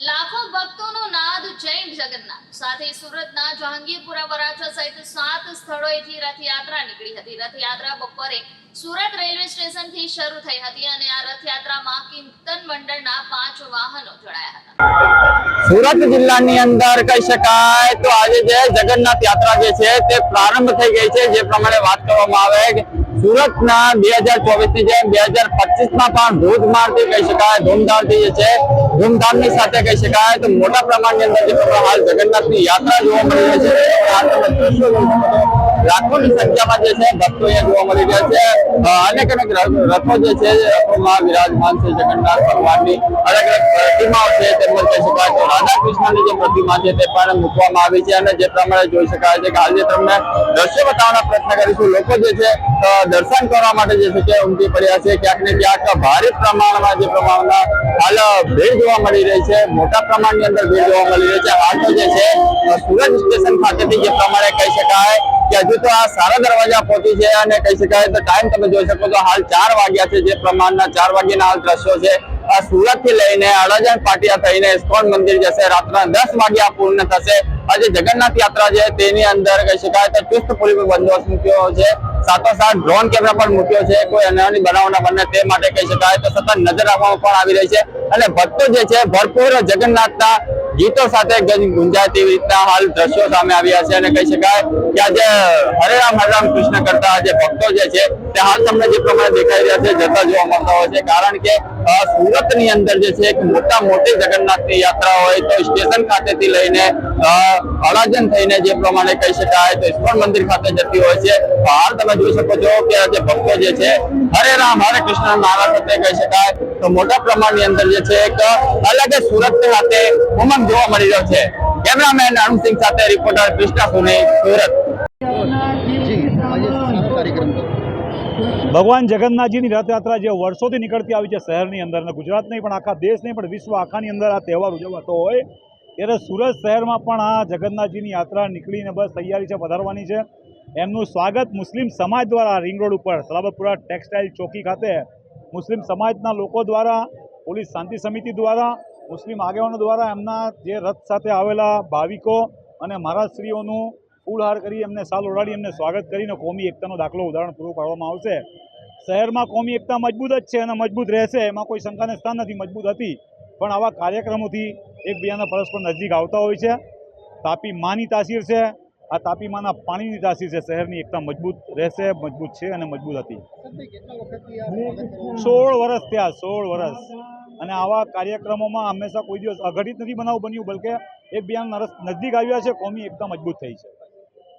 લાખો ભક્તોનો નાદ જૈન જગન્નાથ. સાથે સુરતના જહાંગીરપુરા વરાછા સહિત સાત સ્થળોએથી રથયાત્રા નીકળી હતી. રથયાત્રા બપોરે સુરત રેલવે સ્ટેશનથી શરૂ થઈ હતી અને આ રથયાત્રામાં કીર્તન મંડળના પાંચ વાહનો જોડાયા હતા. સુરત જિલ્લાની અંદર કહી શકાય તો આજે જે જગન્નાથ યાત્રા જે છે તે પ્રારંભ થઈ ગઈ છે. જે પ્રમાણે વાત કરવામાં આવે સુરતના બે હજાર ચોવીસની જેમ બે હજાર પચીસમાં પણ ધોધમારથી કહી શકાય, ધૂમધામથી જે છે ધૂમધામની સાથે કહી શકાય તો મોટા પ્રમાણની અંદર જે હાલ જગન્નાથની યાત્રા જોવા મળી રહી છે. લાખોની સંખ્યામાં જે છે ભક્તો અહીંયા જોવા મળી રહ્યા છે. અનેક અનેક રથો જે છે રથોમાં વિરાજમાન છે જગન્નાથ ભગવાનની. અલગ અલગ પ્રતિમાઓ છે તેમજ કહી શકાય તો રાધા કૃષ્ણની જે પ્રતિમા છે, તે પણ મૂકવામાં આવી છે અને જે પ્રમાણે જોઈ શકાય છે કે આજે તમને દ્રશ્ય બતાવવાનો પ્રયત્ન કરીશું. લોકો જે છે દર્શન કરવા માટે જે છે તે ઉમટી પડ્યા છે. ક્યાંક ને ક્યાંક ભારે પ્રમાણમાં જે પ્રમાણમાં હાલ ભીડ જોવા મળી રહી છે. મોટા પ્રમાણની અંદર ભીડ જોવા મળી રહી છે. હાલ તો જે છે સુરત સ્ટેશન ખાતેથી જે પ્રમાણે કહી શકાય કે હજુ તો આ સારા દરવાજા પહોંચી છે અને કહી શકાય તો ટાઈમ તમે જોઈ શકો તો હાલ ચાર વાગ્યા છે જે પ્રમાણના ચાર વાગ્યાના હાલ દ્રશ્યો છે. આ સુરતથી લઈને અડાજણ પાટિયા થઈને ઇસ્કોન મંદિર જશે. રાતના દસ વાગ્યા પૂર્ણ થશે. આજે જગન્નાથ યાત્રા છે. તેની અંદર કહી શકાય તો ચુસ્ત પોલીસ બંદોબસ્ત મૂક્યો છે. સાથોસાથ ડ્રોન કેમેરા પણ મૂક્યો છે. કોઈ અન્યની બનાવના બને તે માટે કહી શકાય તો સતત નજર રાખવામાં પણ આવી રહી છે. અને ભક્તો જે છે, ભરપૂર જગન્નાથના ગીતો સાથે ગજ- ગુંજાય તેવી રીતના હાલ દ્રશ્યો સામે આવ્યા છે અને કહી શકાય કે આજે હરે રામ હરે રામ કૃષ્ણ કરતા જે ભક્તો જે છે તે હાલ તમને જે પ્રમાણે દેખાઈ રહ્યા છે, જતા જોવા મળતા હોય છે. કારણ કે સુરતની અંદર જે છે, એક મોટા મોટી જગન્નાથની યાત્રા હોય તો સ્ટેશન ખાતેથી લઈને અડાજન થઈને જે પ્રમાણે કહી શકાય તો ઇસ્કોન મંદિર ખાતે જતી હોય છે. હાલ તમે જોઈ શકો છો કે આજે ભક્તો જે છે, હરે રામ, હરે કૃષ્ણ નારા સાથે કહી શકાય. તો મોટા પ્રમાણની અંદર જે છે, એક અલગ જ સુરત ખાતે ઉમંગ જોવા મળી રહ્યો છે. કેમેરામેન અરુણસિંહ સાથે રિપોર્ટર કૃષ્ણા સોની, સુરત. કાર્યક્રમ ભગવાન જગન્નાથજીની રથયાત્રા જે વર્ષોથી નીકળતી આવી છે શહેરની અંદર અને ગુજરાત નહીં, પણ આખા દેશ નહીં, પણ વિશ્વ આખાની અંદર આ તહેવાર ઉજવાતો હોય, ત્યારે સુરત શહેરમાં પણ આ જગન્નાથજીની યાત્રા નીકળીને બસ તૈયારી છે, પધારવાની છે. એમનું સ્વાગત મુસ્લિમ સમાજ દ્વારા રિંગ રોડ ઉપર, સલાબતપુરા ટેક્સટાઇલ ચોકી ખાતે. મુસ્લિમ સમાજના લોકો દ્વારા, પોલીસ શાંતિ સમિતિ દ્વારા, મુસ્લિમ આગેવાનો દ્વારા એમના જે રથ સાથે આવેલા ભાવિકો અને મહારાજશ્રીઓનું ફૂલહાર કરી એમને સાલ ઓઢાડી, એમને સ્વાગત કરીને કોમી એકતાનો દાખલો ઉદાહરણ પૂરું પાડવામાં આવશે. શહેરમાં કોમી એકતા મજબૂત જ છે અને મજબૂત રહેશે, એમાં કોઈ શંકાને સ્થાન નથી, મજબૂત હતી. પણ આવા કાર્યક્રમોથી એકબીજાના પરસ્પર નજીક આવતા હોય છે. તાપી માની તાસીર છે. આ તાપી માના પાણીની તાસીર છે. શહેરની એકતા મજબૂત રહેશે, મજબૂત છે અને મજબૂત હતી. સોળ વર્ષ થયા, સોળ વર્ષ અને આવા કાર્યક્રમોમાં હંમેશા કોઈ દિવસ અઘટિત નથી બનાવ બન્યું, બલકે એકબીજાના નજીક આવ્યા છે, કોમી એકતા મજબૂત થઈ છે.